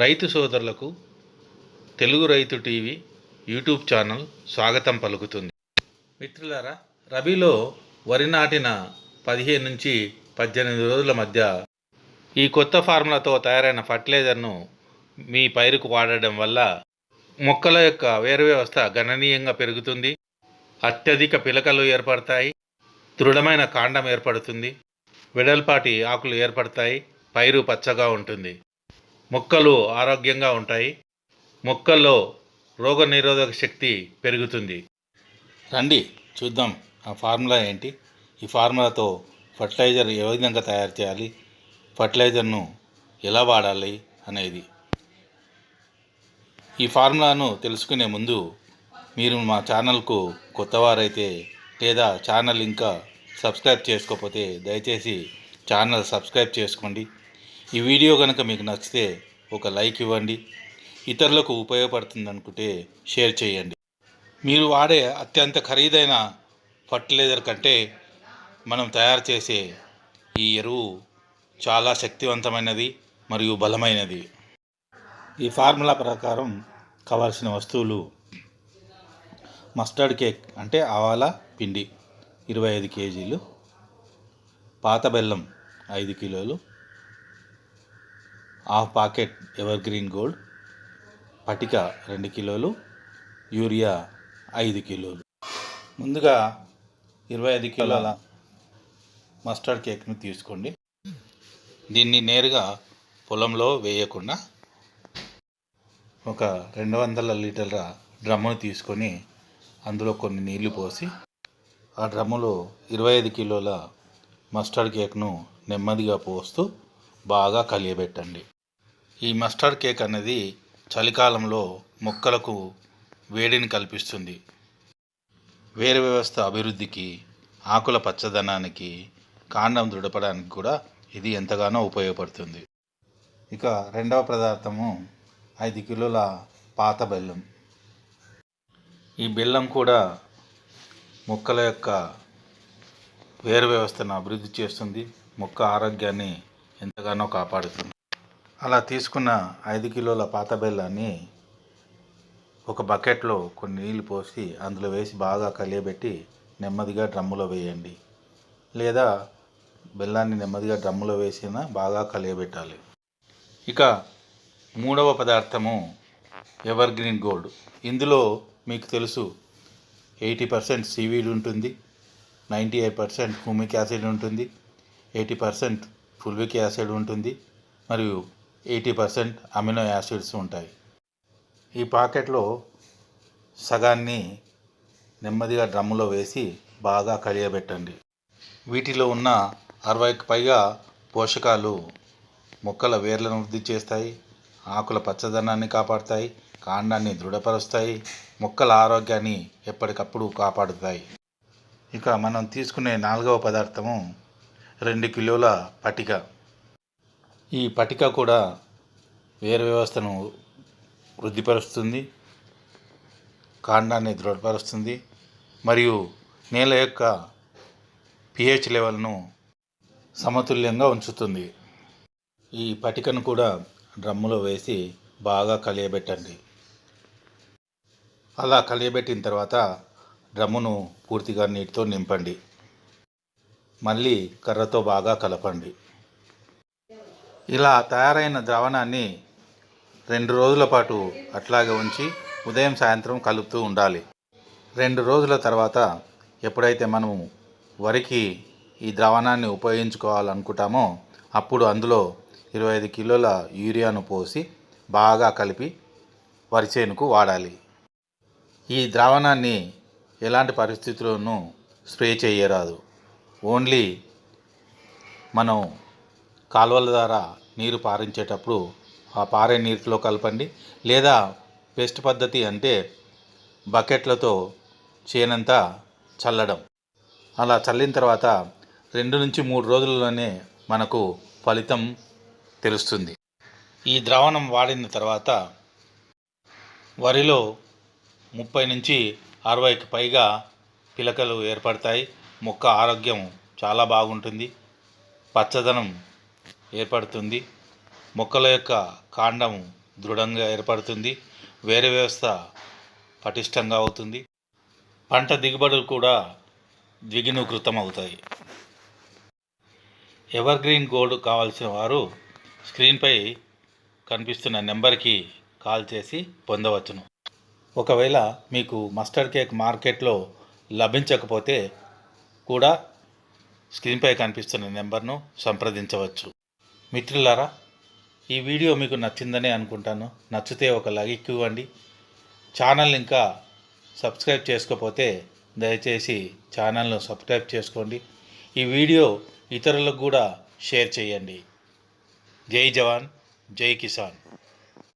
రైతు సోదరులకు తెలుగు రైతు టీవీ యూట్యూబ్ ఛానల్ స్వాగతం పలుకుతుంది. మిత్రులారా రబీలో వరి నాటిన పదిహేను నుంచి పద్దెనిమిది రోజుల మధ్య ఈ కొత్త ఫార్ములాతో తయారైన ఫర్టిలైజర్ను మీ పైరుకు వాడడం వల్ల మొక్కల యొక్క వేరు వ్యవస్థ గణనీయంగా పెరుగుతుంది అత్యధిక పిలకలు ఏర్పడతాయి దృఢమైన కాండం ఏర్పడుతుంది వెడల్పాటి ఆకులు ఏర్పడతాయి పైరు పచ్చగా ఉంటుంది. మొక్కలు ఆరోగ్యంగా ఉంటాయి. మొక్కల్లో రోగనిరోధక శక్తి పెరుగుతుంది. రండి చూద్దాం ఆ ఫార్ములా ఏంటి? ఈ ఫార్ములాతో ఫర్టిలైజర్ ఏ విధంగా తయారు చేయాలి? ఫర్టిలైజర్ను ఎలా వాడాలి అనేది. ఈ ఫార్ములాను తెలుసుకునే ముందు మీరు మా ఛానల్కు కొత్తవారైతే లేదా ఛానల్ ఇంకా సబ్స్క్రైబ్ చేసుకోకపోతే దయచేసి ఛానల్ సబ్స్క్రైబ్ చేసుకోండి. ఈ వీడియో కనుక మీకు నచ్చితే ఒక లైక్ ఇవ్వండి. ఇతరులకు ఉపయోగపడుతుంది అనుకుంటే షేర్ చేయండి. మీరు వాడే అత్యంత ఖరీదైన ఫర్టిలైజర్ కంటే మనం తయారు చేసే ఈ ఎరువు చాలా శక్తివంతమైనది మరియు బలమైనది. ఈ ఫార్ములా ప్రకారం కావాల్సిన వస్తువులు మస్టర్డ్ కేక్ అంటే ఆవాల పిండి ఇరవై ఐదు కేజీలు పాత బెల్లం ఐదు కిలోలు half packet evergreen gold పటిక రెండు కిలోలు యూరియా ఐదు కిలోలు. ముందుగా ఇరవై ఐదు కిలోల మస్టర్డ్ కేక్ను తీసుకోండి. దీన్ని నేరుగా పొలంలో వేయకుండా ఒక రెండు వందల లీటర్ల డ్రమ్మును తీసుకొని అందులో కొన్ని నీళ్ళు పోసి ఆ డ్రమ్ములో ఇరవై ఐదు కిలోల మస్టర్డ్ కేక్ను నెమ్మదిగా పోస్తూ బాగా కలియబెట్టండి. ఈ మస్టర్డ్ కేక్ అనేది చలికాలంలో మొక్కలకు వేడిని కల్పిస్తుంది. వేరు వ్యవస్థ అభివృద్ధికి ఆకుల పచ్చదనానికి కాండం దృఢపడానికి కూడా ఇది ఎంతగానో ఉపయోగపడుతుంది. ఇక రెండవ పదార్థము ఐదు కిలోల పాత బెల్లం. ఈ బెల్లం కూడా మొక్కల యొక్క వేరు వ్యవస్థను అభివృద్ధి చేస్తుంది. మొక్క ఆరోగ్యాన్ని ఎంతగానో కాపాడుతుంది. అలా తీసుకున్న ఐదు కిలోల పాత బెల్లాన్ని ఒక బకెట్లో కొన్ని నీళ్ళు పోసి అందులో వేసి బాగా కలియబెట్టి నెమ్మదిగా డ్రమ్ములో వేయండి. లేదా బెల్లాన్ని నెమ్మదిగా డ్రమ్ములో వేసిన బాగా కలియబెట్టాలి. ఇక మూడవ పదార్థము ఎవర్ గ్రీన్ గోల్డ్. ఇందులో మీకు తెలుసు ఎయిటీ పర్సెంట్ సీవీడ్ ఉంటుంది ninety eight percent humic acid ఉంటుంది ఎయిటీ పర్సెంట్ ఫుల్విక్ యాసిడ్ ఉంటుంది మరియు ఎయిటీ పర్సెంట్ అమినో యాసిడ్స్ ఉంటాయి. ఈ పాకెట్లో సగాన్ని నెమ్మదిగా డ్రమ్ములో వేసి బాగా కలియబెట్టండి. వీటిలో ఉన్న అరవైకి పైగా పోషకాలు మొక్కల వేర్లను వృద్ధి చేస్తాయి ఆకుల పచ్చదనాన్ని కాపాడుతాయి కాండాన్ని దృఢపరుస్తాయి మొక్కల ఆరోగ్యాన్ని ఎప్పటికప్పుడు కాపాడుతాయి. ఇక మనం తీసుకునే నాలుగవ పదార్థము రెండు కిలోల పటిక. ఈ పటిక కూడా వేర వ్యవస్థను వృద్ధిపరుస్తుంది కాండాన్ని దృఢపరుస్తుంది మరియు నేల యొక్క పిహెచ్ లెవెల్ను సమతుల్యంగా ఉంచుతుంది. ఈ పటికను కూడా డ్రమ్ములో వేసి బాగా కలియబెట్టండి. అలా కలియబెట్టిన తర్వాత డ్రమ్మును పూర్తిగా నీటితో నింపండి. మళ్ళీ కర్రతో బాగా కలపండి. ఇలా తయారైన ద్రావణాన్ని రెండు రోజుల పాటు అట్లాగే ఉంచి ఉదయం సాయంత్రం కలుపుతూ ఉండాలి. రెండు రోజుల తర్వాత ఎప్పుడైతే మనము వరికి ఈ ద్రావణాన్ని ఉపయోగించుకోవాలనుకుంటామో అప్పుడు అందులో ఇరవై ఐదు కిలోల యూరియాను పోసి బాగా కలిపి వరి చేనుకు వాడాలి. ఈ ద్రావణాన్ని ఎలాంటి పరిస్థితుల్లోనూ స్ప్రే చేయరాదు. ఓన్లీ మనం కాలువల ద్వారా నీరు పారించేటప్పుడు ఆ పారే నీటిలో కలపండి. లేదా బెస్ట్ పద్ధతి అంటే బకెట్లతో చేనంతా చల్లడం. అలా చల్లిన తర్వాత రెండు నుంచి మూడు రోజుల్లోనే మనకు ఫలితం తెలుస్తుంది. ఈ ద్రావణం వాడిన తర్వాత వరిలో ముప్పై నుంచి అరవైకి పైగా పిలకలు ఏర్పడతాయి. మొక్క ఆరోగ్యం చాలా బాగుంటుంది. పచ్చదనం ఏర్పడుతుంది. మొక్కల యొక్క కాండం దృఢంగా ఏర్పడుతుంది. వేరే వ్యవస్థ పటిష్టంగా అవుతుంది. పంట దిగుబడులు కూడా ద్విగుణీకృతం అవుతాయి ఎవర్ గ్రీన్ గోల్డ్ కావాల్సిన వారు స్క్రీన్పై కనిపిస్తున్న నెంబర్కి కాల్ చేసి పొందవచ్చును. ఒకవేళ మీకు మస్టర్డ్ కేక్ మార్కెట్లో లభించకపోతే కూడా స్క్రీన్పై కనిపిస్తున్న నెంబర్ను సంప్రదించవచ్చు. మిత్రులారా ఈ వీడియో మీకు నచ్చిందని అనుకుంటాను. నచ్చితే ఒక లైక్ ఇవ్వండి. ఛానల్ ఇంకా సబ్స్క్రైబ్ చేసుకోకపోతే దయచేసి ఛానల్ను సబ్స్క్రైబ్ చేసుకోండి. ఈ వీడియో ఇతరులకు కూడా షేర్ చేయండి. జై జవాన్ జై కిసాన్.